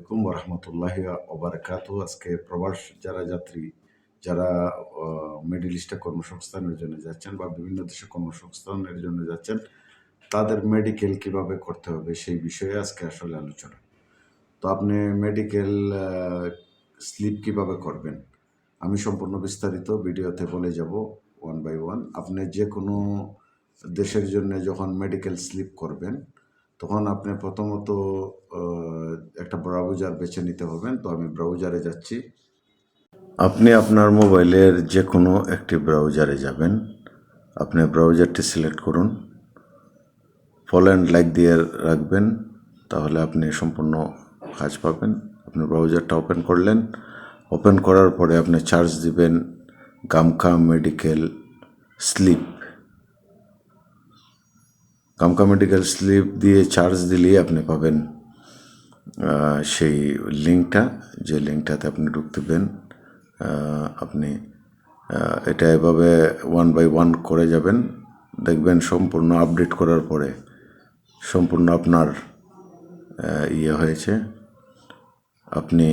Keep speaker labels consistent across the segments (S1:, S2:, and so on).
S1: আলাইকুম রহমতুল্লাহ ওবরাকাত আজকে প্রবাস যারা যাত্রী, যারা মিডিল ইস্টে কর্মসংস্থানের জন্য যাচ্ছেন বা বিভিন্ন দেশে কর্মসংস্থানের জন্য যাচ্ছেন, তাদের মেডিকেল কীভাবে করতে হবে সেই বিষয়ে আজকে আসলে আলোচনা। তো আপনি মেডিকেল স্লিপ কীভাবে করবেন, আমি সম্পূর্ণ বিস্তারিত ভিডিওতে বলে যাব ওয়ান বাই ওয়ান আপনি যে কোনো দেশের জন্য যখন মেডিকেল স্লিপ করবেন তখন আপনি প্রথমত একটা ব্রাউজার বেছে নিতে হবেন। তো আমি ব্রাউজারে যাচ্ছি। আপনি আপনার মোবাইলের যে কোনো একটি ব্রাউজারে যাবেন। আপনি ব্রাউজারটি সিলেক্ট করুন। ফলো অ্যান্ড লাইক দিয়ে রাখবেন। তাহলে আপনি সম্পূর্ণ কাজ পাবেন। আপনি ব্রাউজারটা ওপেন করলেন। ওপেন করার পরে আপনি চার্জ দিবেন গামকা মেডিকেল, স্লিপ। কামকা মেডিকেল স্লিপ দিয়ে চার্জ দিলেই আপনি পাবেন সেই লিঙ্কটা যে লিঙ্কটাতে আপনি ঢুকতেবেন আপনি এটা এভাবে ওয়ান বাই ওয়ান করে যাবেন। দেখবেন সম্পূর্ণ আপডেট করার পরে সম্পূর্ণ আপনার ইয়ে হয়েছে। আপনি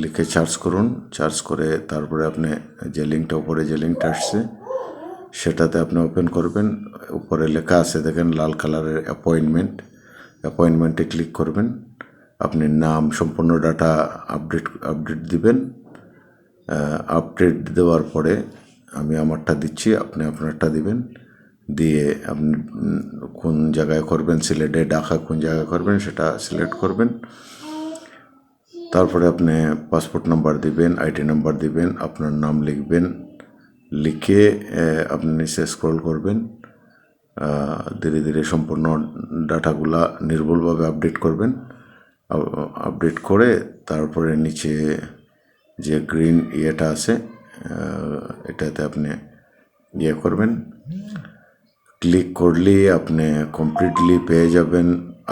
S1: লিখে চার্জ করুন। চার্জ করে তারপরে আপনি যে লিঙ্কটা উপরে যে লিঙ্কটা আসছে, সেটাতে আপনি ওপেন করবেন। উপরে লেখা আছে দেখেন লাল কালারের অ্যাপয়েন্টমেন্ট অ্যাপয়েন্টমেন্টে ক্লিক করবেন। আপনি নাম, সম্পূর্ণ ডাটা আপডেট আপডেট দিবেন। আপডেট দেওয়ার পরে আমি আমারটা দিচ্ছি, আপনি আপনারটা দিবেন। দিয়ে আপনি কোন জায়গায় করবেন সিলেটে ডাকা কোন জায়গায় করবেন, সেটা সিলেক্ট করবেন। তারপরে আপনি পাসপোর্ট নাম্বার দিবেন আইডি নাম্বার দিবেন, আপনার নাম লিখবেন। লিখে আপনি নিচে স্ক্রল করবেন। ধীরে ধীরে সম্পূর্ণ ডাটাগুলা নির্ভুলভাবে আপডেট করবেন। আপডেট করে তারপরে নিচে যে গ্রিন ইয়েটা আছে এটাতে আপনি ইয়ে করবেন। ক্লিক করলেই আপনি কমপ্লিটলি পেয়ে যাবেন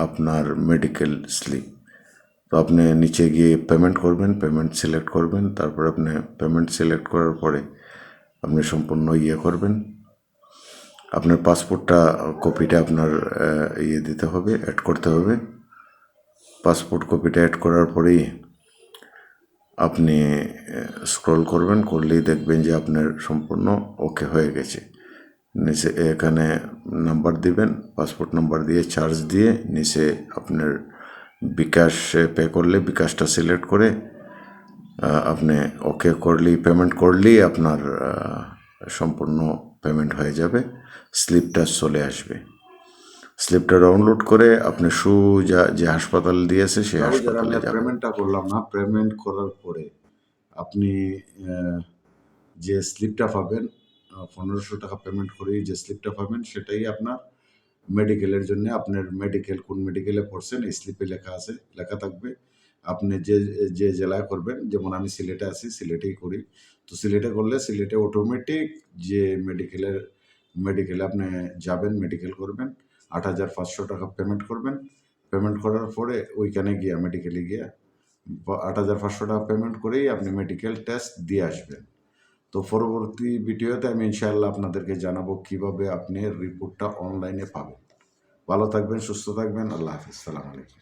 S1: আপনার মেডিকেল স্লিপ তো আপনি নিচে গিয়ে পেমেন্ট করবেন পেমেন্ট সিলেক্ট করবেন, তারপর আপনি পেমেন্ট সিলেক্ট করার পরে আপনি সম্পূর্ণ ইয়ে করবেন। আপনার পাসপোর্টটা কপিটা আপনার ইয়ে দিতে হবে অ্যাড করতে হবে। পাসপোর্ট কপিটা অ্যাড করার পরেই আপনি স্ক্রল করবেন, করলেই দেখবেন যে আপনার সম্পূর্ণ ওকে হয়ে গেছে। নিচে এখানে নাম্বার দিবেন, পাসপোর্ট নাম্বার দিয়ে চার্জ দিয়ে নিচে আপনার বিকাশ পে করলে, বিকাশটা সিলেক্ট করে আপনি ওকে করলেই পেমেন্ট করলেই আপনার সম্পূর্ণ পেমেন্ট হয়ে যাবে স্লিপটা চলে আসবে। স্লিপটা ডাউনলোড করে আপনি যা যে হাসপাতাল দিয়েছে সেই হাসপাতালে পেমেন্টটা করলাম না পেমেন্ট করার পরে আপনি যে স্লিপটা পাবেন পনেরোশো টাকা পেমেন্ট করেই যে স্লিপটা পাবেন সেটাই আপনার মেডিকেলের জন্য আপনার মেডিকেল কোন মেডিকেলে পড়ছেন এই স্লিপে লেখা আছে লেখা থাকবে। আপনি যে যে জেলায় করবেন, যেমন আমি সিলেটে আছি, সিলেটেই করি। তো সিলেটে করলে সিলেটে অটোমেটিক যে মেডিকেলের মেডিকেলে আপনি যাবেন মেডিকেল করবেন, আট হাজার পাঁচশো টাকা পেমেন্ট করবেন। পেমেন্ট করার পরে ওইখানে গিয়া মেডিকেলে গিয়া আট হাজার পাঁচশো টাকা পেমেন্ট করেই আপনি মেডিকেল টেস্ট দিয়ে আসবেন। তো পরবর্তী ভিডিওতে আমি ইনশাআল্লাহ আপনাদেরকে জানাব কীভাবে আপনি রিপোর্টটা অনলাইনে পাবেন। ভালো থাকবেন, সুস্থ থাকবেন, আল্লাহ হাফিজ, সালাম আলাইকুম।